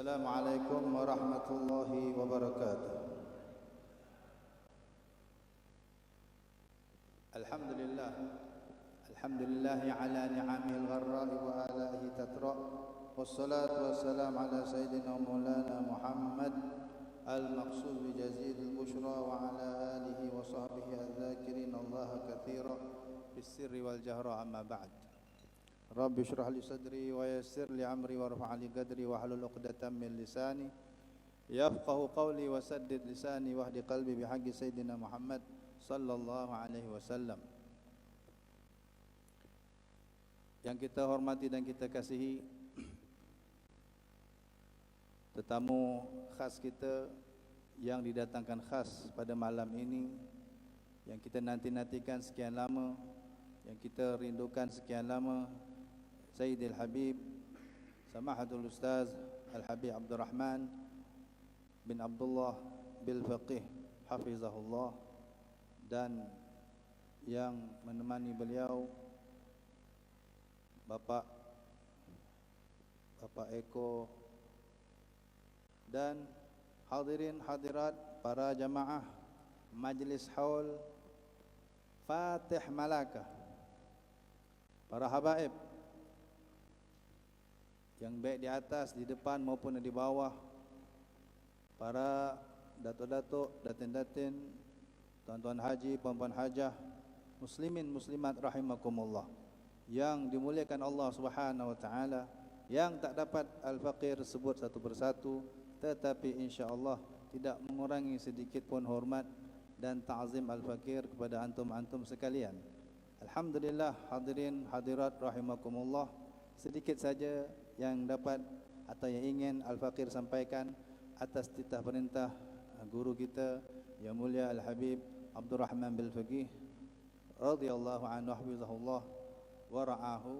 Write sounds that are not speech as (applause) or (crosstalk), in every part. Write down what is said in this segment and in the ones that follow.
السلام عليكم ورحمة الله وبركاته. الحمد لله الحمد لله على نعمه الغراء وآلائه تترى والصلاة والسلام على سيدنا مولانا محمد المقصود بجزيل البشرى وعلى آله وصحبه الذاكرين. الله كثيرا في السر والجهر أما بعد. Rabbi syrah li sadri wa yassir li amri wa li gadri wa halul uqdatan min lisani Yafqahu qawli wa saddid lisani wahdi qalbi bihaqi Sayyidina Muhammad sallallahu alaihi wasallam. Yang kita hormati dan kita kasihi (clears throat) Tetamu khas kita yang didatangkan khas pada malam ini Yang kita nanti-nantikan sekian lama Yang kita rindukan sekian lama Sayyidil Habib Samahatul Ustaz Al-Habib Abdul Rahman bin Abdullah bil Faqih Hafizahullah dan yang menemani beliau Bapak Bapak Eko dan hadirin hadirat para jamaah Majlis Haul Fatih Malaka para habaib yang baik di atas, di depan maupun di bawah. Para datuk-datuk, datin-datin tuan-tuan haji, puan-puan hajah muslimin muslimat rahimakumullah. Yang dimuliakan Allah Subhanahu wa taala yang tak dapat al-faqir sebut satu persatu tetapi insya-Allah tidak mengurangi sedikit pun hormat dan ta'zim al-faqir kepada antum-antum sekalian. Alhamdulillah hadirin hadirat rahimakumullah. Sedikit saja yang dapat atau yang ingin al-faqir sampaikan atas titah perintah guru kita yang mulia al-habib Abdul Rahman bin Faqih radhiyallahu anhu hafizahullah wa ra'ahu.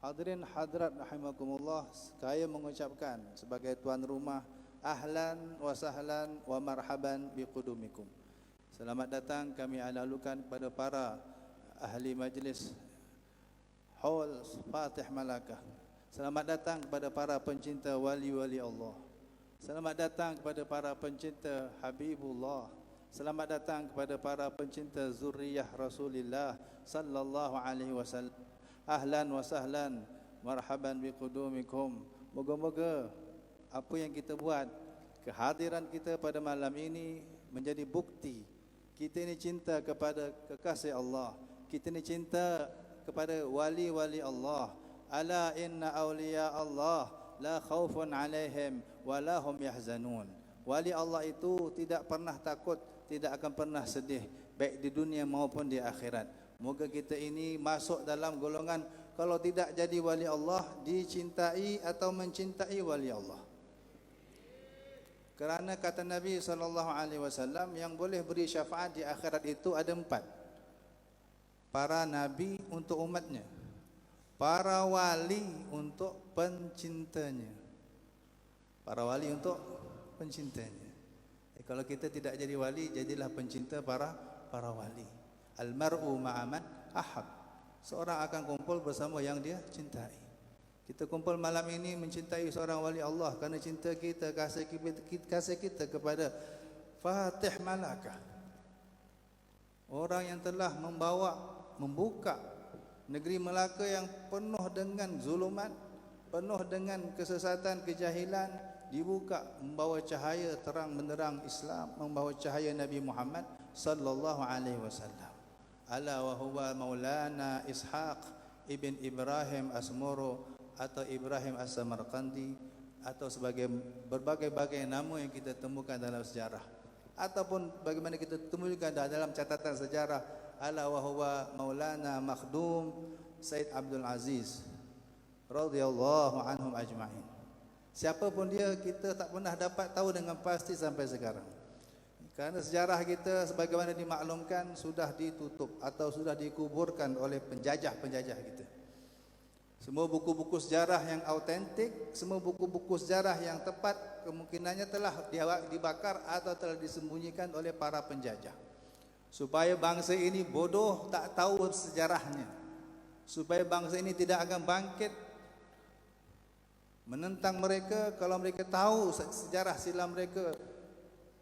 Hadirin hadirat rahimakumullah saya mengucapkan sebagai tuan rumah ahlan wa sahlan wa marhaban biqudumikum selamat datang kami alalukan kepada para ahli majlis haul fatih malakah selamat datang kepada para pencinta wali-wali Allah. Selamat datang kepada para pencinta habibullah. Selamat datang kepada para pencinta zuriyah rasulillah sallallahu alaihi wasallam. Ahlan wa sahlan marhaban biqudumikum moga-moga apa yang kita buat kehadiran kita pada malam ini menjadi bukti. Kita ini cinta kepada kekasih Allah. Kita ini cinta kepada wali-wali Allah ala inna awliya Allah la khaufun alaihim wa la hum yahzanun wali Allah itu tidak pernah takut tidak akan pernah sedih baik di dunia maupun di akhirat Moga kita ini masuk dalam golongan kalau tidak jadi wali Allah dicintai atau mencintai wali Allah. Kerana kata Nabi wasallam yang boleh beri syafaat di akhirat itu ada empat. Para nabi untuk umatnya. Para wali untuk pencintanya. Para wali untuk pencintanya. Eh, kalau kita tidak jadi wali, jadilah pencinta para para wali. Al-mar'u ma'aman ahab. Seorang akan kumpul bersama yang dia cintai. Kita kumpul malam ini mencintai seorang wali Allah kerana cinta kita, kasih kita, kasih kita kepada Fatih Malakah. Orang yang telah membawa, membuka negeri Melaka yang penuh dengan zuluman, penuh dengan kesesatan, kejahilan, dibuka membawa cahaya terang benderang Islam, membawa cahaya Nabi Muhammad sallallahu alaihi wasallam. Ala wa huwa maulana ishaq ibn ibrahim asmoro atau ibrahim as-samarqandi atau sebagai berbagai-bagai nama yang kita temukan dalam sejarah. Ataupun bagaimana kita temukan dalam catatan sejarah ala wa huwa maulana makhdum said abdul aziz radhiyallahu anhum ajma'in siapapun dia kita tak pernah dapat tahu dengan pasti sampai sekarang Karena sejarah kita sebagaimana dimaklumkan sudah ditutup atau sudah dikuburkan oleh penjajah-penjajah kita. Semua buku-buku sejarah yang autentik, semua buku-buku sejarah yang tepat kemungkinannya telah dibakar atau telah disembunyikan oleh para penjajah. Supaya bangsa ini bodoh tak tahu sejarahnya. Supaya bangsa ini tidak akan bangkit menentang mereka kalau mereka tahu sejarah silam mereka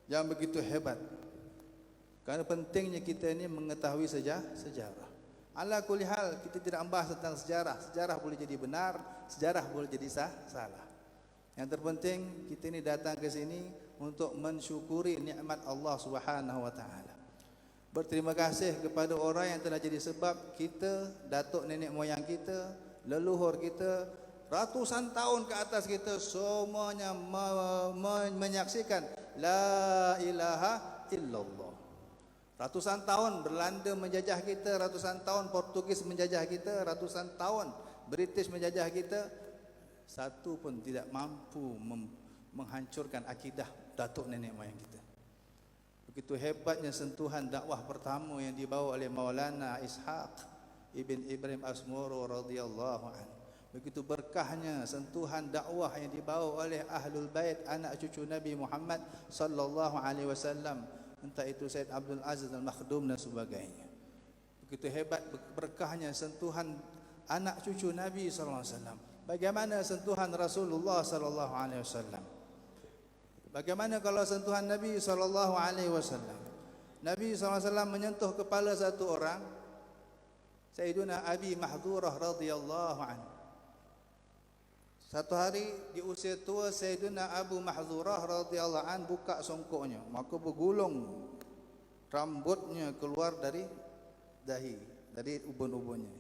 yang begitu hebat. Karena pentingnya kita ini mengetahui saja sejarah. Ala kulli hal kita tidak membahas tentang sejarah. Sejarah boleh jadi benar, sejarah boleh jadi sah, salah. Yang terpenting kita ini datang ke sini untuk mensyukuri nikmat Allah Subhanahu wa taala. Berterima kasih kepada orang yang telah jadi sebab kita, datuk nenek moyang kita, leluhur kita ratusan tahun ke atas kita semuanya me- me- menyaksikan la ilaha illallah. Ratusan tahun Belanda menjajah kita, ratusan tahun Portugis menjajah kita, ratusan tahun British menjajah kita, satu pun tidak mampu menghancurkan akidah datuk nenek moyang kita. Begitu hebatnya sentuhan dakwah pertama yang dibawa oleh Maulana Ishaq ibn Ibrahim Asmoro radhiyallahu anhu. Begitu berkahnya sentuhan dakwah yang dibawa oleh Ahlul Bait anak cucu Nabi Muhammad sallallahu alaihi wasallam entah itu Said Abdul Aziz Al-Makhdum dan sebagainya. Begitu hebat berkahnya sentuhan anak cucu Nabi sallallahu alaihi wasallam. Bagaimana sentuhan Rasulullah sallallahu alaihi wasallam? Bagaimana kalau sentuhan Nabi sallallahu alaihi wasallam? Nabi sallallahu alaihi wasallam menyentuh kepala satu orang Sayyiduna Abi Mahdhurah radhiyallahu anhu. Satu hari di usia tua Sayyidina Abu Mahzurah radhiyallahu an buka songkoknya, maka bergulung rambutnya keluar dari dahi, dari ubun-ubunnya.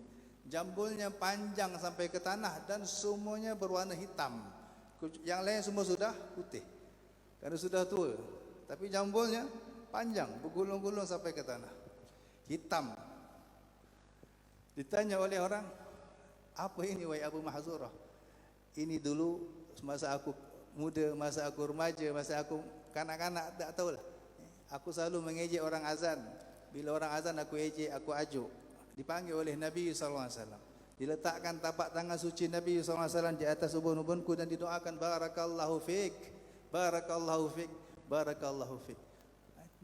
Jambulnya panjang sampai ke tanah dan semuanya berwarna hitam. Yang lain semua sudah putih. Karena sudah tua. Tapi jambulnya panjang, bergulung-gulung sampai ke tanah. Hitam. Ditanya oleh orang, apa ini wahai Abu Mahzurah? ini dulu masa aku muda, masa aku remaja, masa aku kanak-kanak tak tahulah. Aku selalu mengejek orang azan. Bila orang azan aku ejek, aku ajuk. Dipanggil oleh Nabi wasallam. Diletakkan tapak tangan suci Nabi wasallam di atas ubun-ubunku dan didoakan barakallahu fik. Barakallahu fik. Barakallahu fik.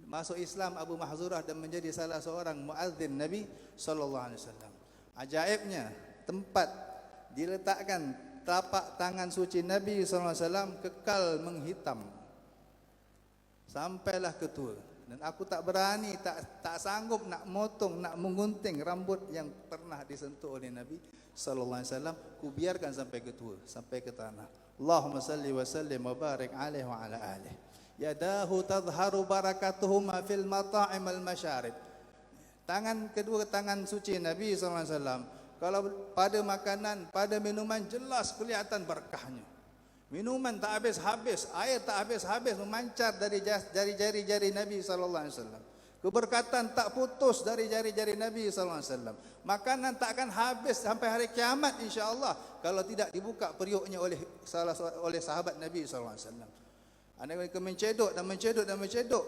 Masuk Islam Abu Mahzurah dan menjadi salah seorang muadzin Nabi sallallahu alaihi wasallam. Ajaibnya tempat diletakkan tapak tangan suci Nabi SAW kekal menghitam sampailah ketua dan aku tak berani tak tak sanggup nak motong nak mengunting rambut yang pernah disentuh oleh Nabi sallallahu alaihi wasallam ku biarkan sampai ketua sampai ke tanah. Allahumma salli wa sallim wa barik alaihi wa ala alihi yadahu tadhharu barakatuhuma fil mata'im al masyarib tangan kedua tangan suci Nabi sallallahu alaihi wasallam kalau pada makanan, pada minuman jelas kelihatan berkahnya. Minuman tak habis-habis, air tak habis-habis memancar dari jari-jari Nabi sallallahu alaihi wasallam. Keberkatan tak putus dari jari-jari Nabi sallallahu alaihi wasallam. Makanan tak akan habis sampai hari kiamat insya-Allah kalau tidak dibuka periuknya oleh salah oleh sahabat Nabi sallallahu alaihi wasallam. Anak mereka mencedok dan mencedok dan mencedok.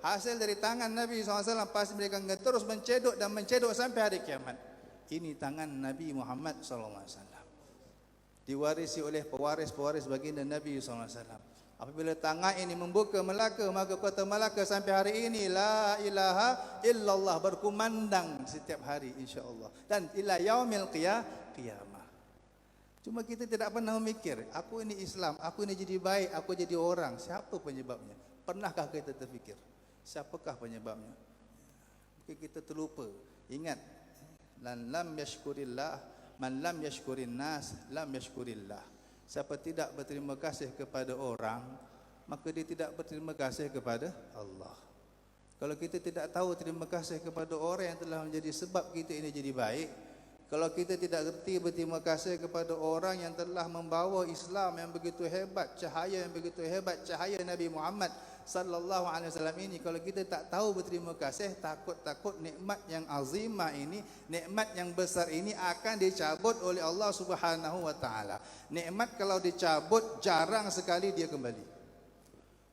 Hasil dari tangan Nabi SAW pasti mereka terus mencedok dan mencedok sampai hari kiamat ini tangan Nabi Muhammad wasallam. Diwarisi oleh pewaris-pewaris baginda Nabi wasallam. Apabila tangan ini membuka Melaka maka kota Melaka sampai hari ini la ilaha illallah berkumandang setiap hari insya-Allah dan ila yaumil qiyamah. Cuma kita tidak pernah memikir, aku ini Islam, aku ini jadi baik, aku jadi orang. Siapa penyebabnya? Pernahkah kita terfikir? Siapakah penyebabnya? Mungkin kita terlupa. Ingat, lan lam yashkurillah man lam yashkurin nas lam yashkurillah. Siapa tidak berterima kasih kepada orang maka dia tidak berterima kasih kepada Allah. Kalau kita tidak tahu terima kasih kepada orang yang telah menjadi sebab kita ini jadi baik kalau kita tidak gerti berterima kasih kepada orang yang telah membawa Islam yang begitu hebat cahaya yang begitu hebat cahaya Nabi Muhammad sallallahu alaihi wasallam ini kalau kita tak tahu berterima kasih takut-takut nikmat yang azimah ini nikmat yang besar ini akan dicabut oleh Allah Subhanahu wa taala. Nikmat kalau dicabut jarang sekali dia kembali.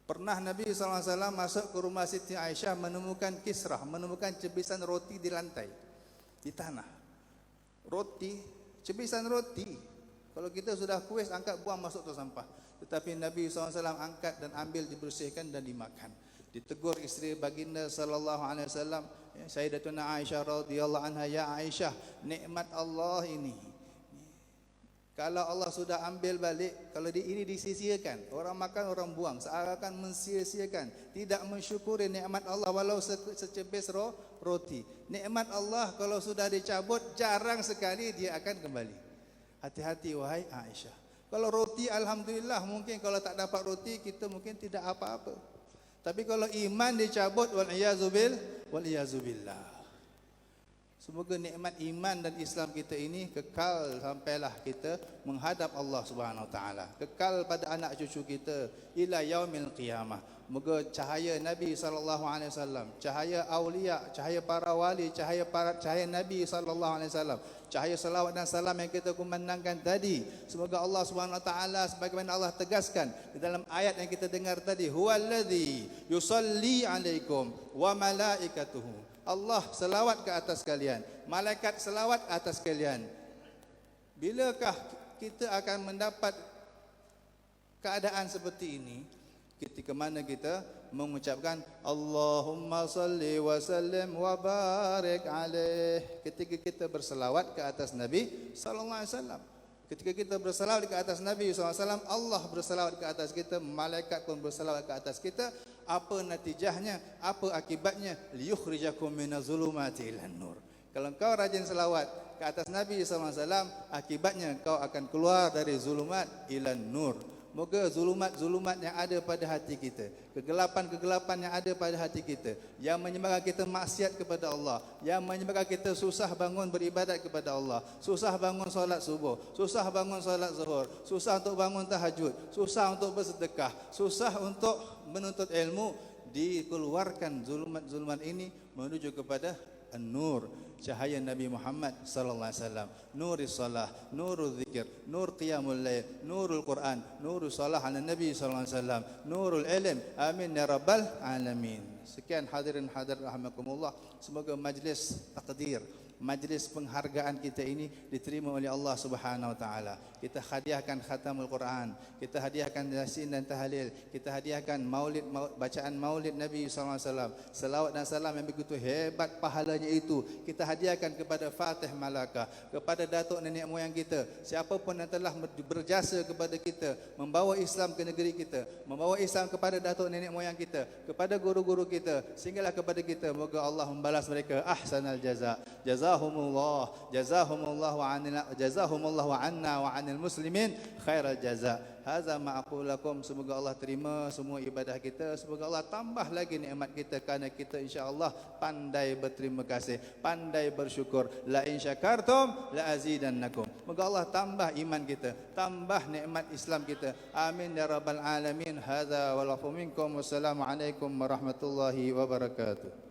Pernah Nabi sallallahu alaihi wasallam masuk ke rumah Siti Aisyah menemukan kisrah menemukan cebisan roti di lantai di tanah. Roti cebisan roti. Kalau kita sudah kuis angkat buang masuk tu sampah tetapi Nabi SAW angkat dan ambil dibersihkan dan dimakan. Ditegur isteri baginda sallallahu alaihi wasallam, ya, Sayyidatuna Aisyah radhiyallahu anha, ya Aisyah, nikmat Allah ini. Kalau Allah sudah ambil balik, kalau di, ini disisiakan, orang makan, orang buang, seakan mensia-siakan, tidak mensyukuri nikmat Allah walau se- secepis ro, roti. Nikmat Allah kalau sudah dicabut, jarang sekali dia akan kembali. Hati-hati wahai Aisyah. Kalau roti alhamdulillah mungkin kalau tak dapat roti kita mungkin tidak apa-apa. Tapi kalau iman dicabut wal iyazubil wal iyazubillah. Semoga nikmat iman dan Islam kita ini kekal sampailah kita menghadap Allah Subhanahu Wa Taala. Kekal pada anak cucu kita ila yaumil qiyamah. Moga cahaya Nabi sallallahu alaihi wasallam, cahaya aulia, cahaya para wali, cahaya para cahaya Nabi sallallahu alaihi wasallam, cahaya salawat dan salam yang kita kumandangkan tadi. Semoga Allah Subhanahu wa taala sebagaimana Allah tegaskan di dalam ayat yang kita dengar tadi, huwallazi yusalli alaikum wa malaikatuhu. Allah selawat ke atas kalian, malaikat selawat atas kalian. Bilakah kita akan mendapat keadaan seperti ini? Ketika mana kita mengucapkan Allahumma salli wa sallim wa barik alaih. Ketika kita berselawat ke atas Nabi sallallahu alaihi wasallam. Ketika kita berselawat ke atas Nabi sallallahu alaihi wasallam Allah berselawat ke atas kita malaikat pun berselawat ke atas kita. Apa natijahnya? Apa akibatnya? Liyukhrijakum minazulumati ilan nur kalau kau rajin selawat ke atas Nabi sallallahu alaihi wasallam akibatnya kau akan keluar dari zulumat ilan nur Moga zulumat-zulumat yang ada pada hati kita, kegelapan-kegelapan yang ada pada hati kita, yang menyebabkan kita maksiat kepada Allah, yang menyebabkan kita susah bangun beribadat kepada Allah, susah bangun solat subuh, susah bangun solat zuhur, susah untuk bangun tahajud, susah untuk bersedekah, susah untuk menuntut ilmu, dikeluarkan zulumat-zulumat ini menuju kepada an-nur cahaya Nabi Muhammad sallallahu alaihi wasallam. Nuri salah nurul zikir nur qiyamul lail nurul quran nurul salah ala nabi sallallahu alaihi wasallam nurul ilm. Amin ya rabbal alamin. Sekian hadirin hadir rahimakumullah. Semoga majlis takdir majlis penghargaan kita ini diterima oleh Allah Subhanahu wa taala. Kita hadiahkan khatamul Quran, kita hadiahkan yasin dan tahlil, kita hadiahkan maulid bacaan maulid Nabi sallallahu alaihi wasallam. Selawat dan salam yang begitu hebat pahalanya itu kita hadiahkan kepada Fatih Malaka, kepada datuk nenek moyang kita, siapapun yang telah berjasa kepada kita, membawa Islam ke negeri kita, membawa Islam kepada datuk nenek moyang kita, kepada guru-guru kita, sehinggalah kepada kita. Moga Allah membalas mereka ahsanal jaza. Jaza jazahumullah. Jazahumullah wa anna jazahumullah wa anna wa anil muslimin khairal jaza. Hadza ma aqulakum semoga Allah terima semua ibadah kita. Semoga Allah tambah lagi nikmat kita kerana kita insyaallah pandai berterima kasih pandai bersyukur. La in syakartum la azidannakum. Semoga Allah tambah iman kita tambah nikmat Islam kita. Amin ya rabbal alamin. Hadza wa lafu minkum. Wassalamu alaikum warahmatullahi wabarakatuh